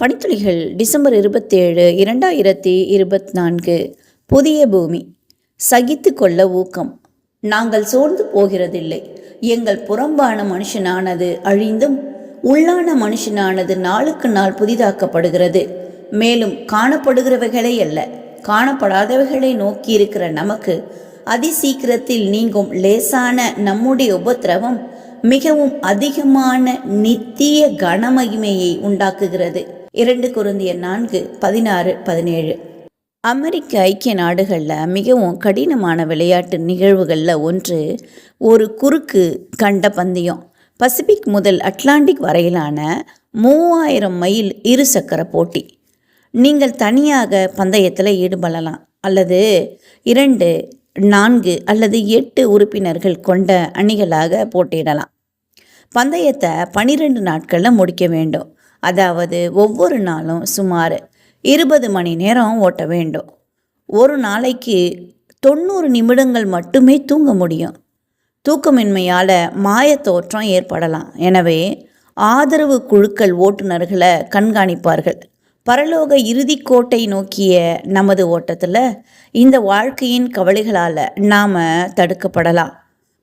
பனித்துளிகள் December இருபத்தேழு இரண்டாயிரத்தி இருபத்தி நான்கு புதிய பூமி. சகித்து கொள்ள ஊக்கம். நாங்கள் சோர்ந்து போகிறதில்லை. எங்கள் புறம்பான மனுஷனானது அழிந்தும் உள்ளான மனுஷனானது நாளுக்கு நாள் புதிதாக்கப்படுகிறது. மேலும் காணப்படுகிறவைகளே அல்ல. காணப்படாதவைகளை நோக்கி இருக்கிற நமக்கு அதிசீக்கிரத்தில் நீங்கும் லேசான நம்முடைய உபத்திரவம் மிகவும் அதிகமான நித்திய கனமகிமையை உண்டாக்குகிறது. இரண்டு குருந்திய நான்கு பதினாறு பதினேழு. அமெரிக்க ஐக்கிய நாடுகளில் மிகவும் கடினமான விளையாட்டு நிகழ்வுகளில் ஒன்று ஒரு குறுக்கு கண்ட பந்தயம். பசிபிக் முதல் அட்லாண்டிக் வரையிலான மூவாயிரம் மைல் இருசக்கர போட்டி. நீங்கள் தனியாக பந்தயத்தில் ஈடுபடலாம். அல்லது இரண்டு நான்கு அல்லது எட்டு உறுப்பினர்கள் கொண்ட அணிகளாக போட்டியிடலாம். பந்தயத்தை பனிரெண்டு நாட்களில் முடிக்க வேண்டும். அதாவது ஒவ்வொரு நாளும் சுமார் இருபது மணி நேரம் ஓட்ட வேண்டும். ஒரு நாளைக்கு தொண்ணூறு நிமிடங்கள் மட்டுமே தூங்க முடியும். தூக்கமின்மையால் மாயத்தோற்றம் ஏற்படலாம். எனவே ஆதரவு குழுக்கள் ஓட்டுநர்களை கண்காணிப்பார்கள். பரலோக இறுதி கோட்டை நோக்கிய நமது ஓட்டத்தில் இந்த வாழ்க்கையின் கவலைகளால் நாம் தடுக்கப்படலாம்.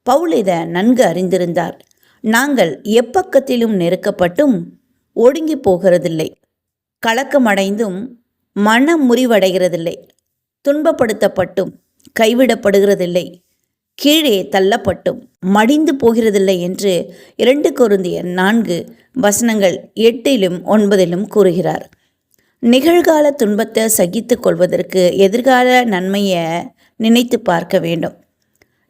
பவுல் இதை நன்கு அறிந்திருந்தார். நாங்கள் எப்பக்கத்திலும் நெருக்கப்பட்டும் ஒடுங்கி போகிறதில்லை. கலக்கமடைந்தும் மனம் முறிவடைகிறதில்லை. துன்பப்படுத்தப்பட்டும் கைவிடப்படுகிறதில்லை. கீழே தள்ளப்பட்டும் மடிந்து போகிறதில்லை என்று இரண்டு கொருந்திய நான்கு வசனங்கள் எட்டிலும் ஒன்பதிலும் கூறுகிறார். நிகழ்கால துன்பத்தை சகித்து கொள்வதற்கு எதிர்கால நன்மையை நினைத்து பார்க்க வேண்டும்.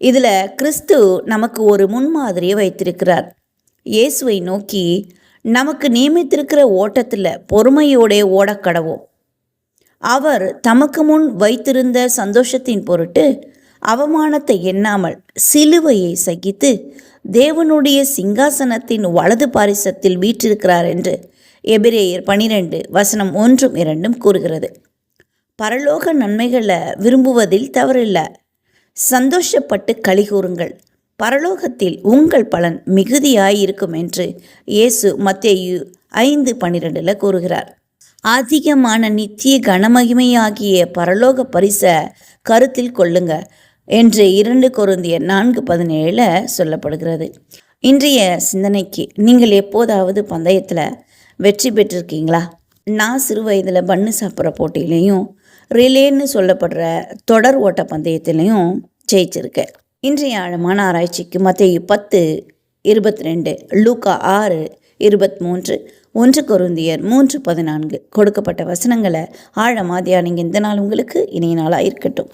இதில் கிறிஸ்து நமக்கு ஒரு முன்மாதிரியை வைத்திருக்கிறார். இயேசுவை நோக்கி நமக்கு நியமித்திருக்கிற ஓட்டத்தில் பொறுமையோடே ஓடக்கடவோம் அவர் தமக்கு முன் வைத்திருந்த சந்தோஷத்தின் பொருட்டு அவமானத்தை எண்ணாமல் சிலுவையை சகித்து தேவனுடைய சிங்காசனத்தின் வலது பாரிசத்தில் வீற்றிருக்கிறார் என்று எபிரேயர் பனிரெண்டு வசனம் ஒன்றும் இரண்டும் கூறுகிறது. பரலோக நன்மைகளை விரும்புவதில் தவறில்லை. சந்தோஷப்பட்டு கலிகூறுங்கள் பரலோகத்தில் உங்கள் பலன் மிகுதியாயிருக்கும் என்று இயேசு மத்தேயு ஐந்து பன்னிரெண்டில் கூறுகிறார். அதிகமான நித்திய கனமகிமையாகிய பரலோக பரிசை கருத்தில் கொள்ளுங்க என்று இரண்டு கொருந்திய நான்கு பதினேழில் சொல்லப்படுகிறது. இன்றைய சிந்தனைக்கு நீங்கள் எப்போதாவது பந்தயத்தில் வெற்றி பெற்றிருக்கீங்களா? நான் சிறு வயதில் பண்ணு சாப்பிட்ற போட்டியிலையும் ரிலேன்னு சொல்லப்படுற தொடர் ஓட்ட பந்தயத்திலையும் ஜெயிச்சிருக்கேன். இன்றைய ஆழமான ஆராய்ச்சிக்கு மத்திய பத்து இருபத்தி ரெண்டு லூக்கா ஆறு இருபத்தி மூன்று ஒன்று கொருந்தியர் மூன்று பதினான்கு கொடுக்கப்பட்ட வசனங்களை ஆழமாக தியானிங்க. இந்த நாள் உங்களுக்கு இனிய நாளாக இருக்கட்டும்.